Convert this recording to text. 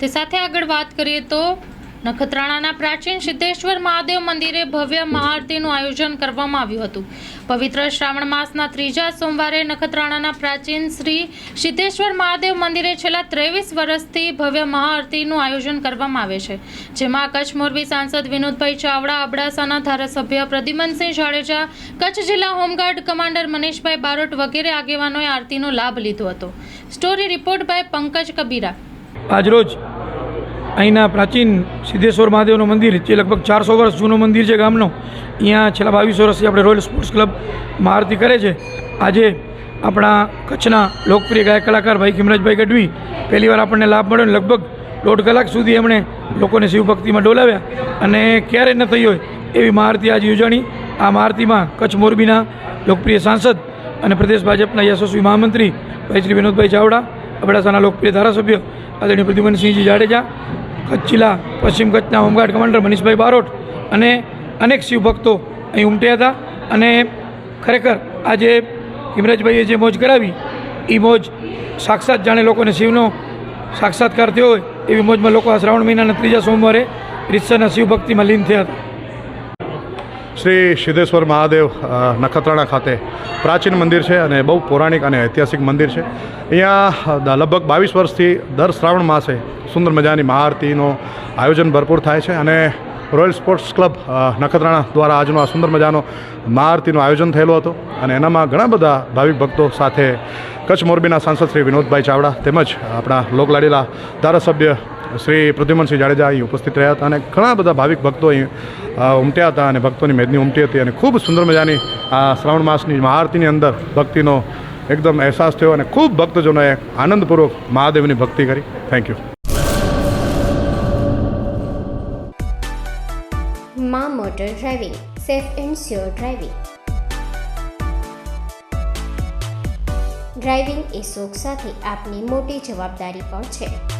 તે સાથે આગળ વાત કરીએ તો નખત્રાણાના પ્રાચીન સિદ્ધેશ્વર મહાદેવ મંદિરે ભવ્ય મહાઆરતીનું આયોજન કરવામાં આવ્યું હતું. પવિત્ર શ્રાવણ માસના ત્રીજા સોમવારે નખત્રાણાના પ્રાચીન શ્રી સિદ્ધેશ્વર મહાદેવ મંદિરે છેલ્લા ત્રેવીસ વર્ષથી ભવ્ય મહાઆરતીનું આયોજન કરવામાં આવે છે. જેમાં કચ્છ મોરબી સાંસદ વિનોદભાઈ ચાવડા, અબડાસાના ધારાસભ્ય પ્રદ્યુમનસિંહ જાડેજા, કચ્છ જિલ્લા હોમગાર્ડ કમાન્ડર મનીષભાઈ બારોટ વગેરે આગેવાનોએ આરતીનો લાભ લીધો હતો. Story report by Pankaj Kabira. આજરોજ અહીંના પ્રાચીન સિદ્ધેશ્વર મહાદેવનું મંદિર, જે લગભગ ચારસો વર્ષ જૂનું મંદિર છે ગામનો, અહીંયા છેલ્લા બાવીસ વર્ષથી આપણે રોયલ સ્પોર્ટ્સ ક્લબ આરતી કરે છે. આજે આપણા કચ્છના લોકપ્રિય ગાયક કલાકાર ભાઈ ખિમરાજભાઈ ગઢવી પહેલીવાર આપણને લાભ મળ્યો લગભગ દોઢ કલાક સુધી એમણે લોકોને શિવભક્તિમાં ડોલાવ્યા અને ક્યારે ન થઈ હોય એવી મહારતી આજે યોજાણી આ મહારતીમાં કચ્છ મોરબીના લોકપ્રિય સાંસદ અને પ્રદેશ ભાજપના યશસ્વી મહામંત્રી ભાઈ શ્રી વિનોદભાઈ ચાવડા અબડાસાના લોકપ્રિય ધારાસભ્ય આદરણીય પ્રદ્યુમનસિંહજી જાડેજા કચ્છ જિલ્લા પશ્ચિમ કચ્છના હોમગાર્ડ કમાન્ડર મનીષભાઈ બારોટ અને અનેક શિવભક્તો અહીં ઉમટ્યા હતા. અને ખરેખર આજે હિમરાજભાઈએ જે મોજ કરાવી એ મોજ સાક્ષાત જાણે લોકોને શિવનો સાક્ષાત્કાર થયો હોય, એવી મોજમાં લોકો આ શ્રાવણ મહિનાના ત્રીજા સોમવારે રીતસરના શિવભક્તિમાં લીન થયા હતા. શ્રી સિદ્ધેશ્વર મહાદેવ નખત્રાણા ખાતે પ્રાચીન મંદિર છે અને બહુ પૌરાણિક અને ઐતિહાસિક મંદિર છે. અહીંયા લગભગ બાવીસ વર્ષથી દર શ્રાવણ માસે સુંદર મજાની મહાઆરતીનું આયોજન ભરપૂર થાય છે અને રોયલ સ્પોર્ટ્સ ક્લબ નખત્રાણા દ્વારા આજનો આ સુંદર મજાનો મહાઆરતીનું આયોજન થયેલું હતું. અને એનામાં ઘણા બધા ભાવિક ભક્તો સાથે કચ્છ મોરબીના સાંસદ શ્રી વિનોદભાઈ ચાવડા તેમજ આપણા લોકલાડીલા ધારાસભ્ય શ્રી પ્રદ્યુમનસિંહ જાડેજા અહીં ઉપસ્થિત રહ્યા હતા અને ઘણા બધા ભાવિક ભક્તો અહીં ઉમટ્યા હતા અને ભક્તોની મેદની ઉમટી હતી અને ખૂબ સુંદર મજાની આ શ્રાવણ માસની મહાઆરતીની અંદર ભક્તિનો એકદમ અહેસાસ થયો અને ખૂબ ભક્તજનોએ આનંદપૂર્વક મહાદેવની ભક્તિ કરી. થેન્ક યુ મા motor driving, safe and sure driving. Driving એ શોખ સાથે આપની મોટી જવાબદારી પણ છે.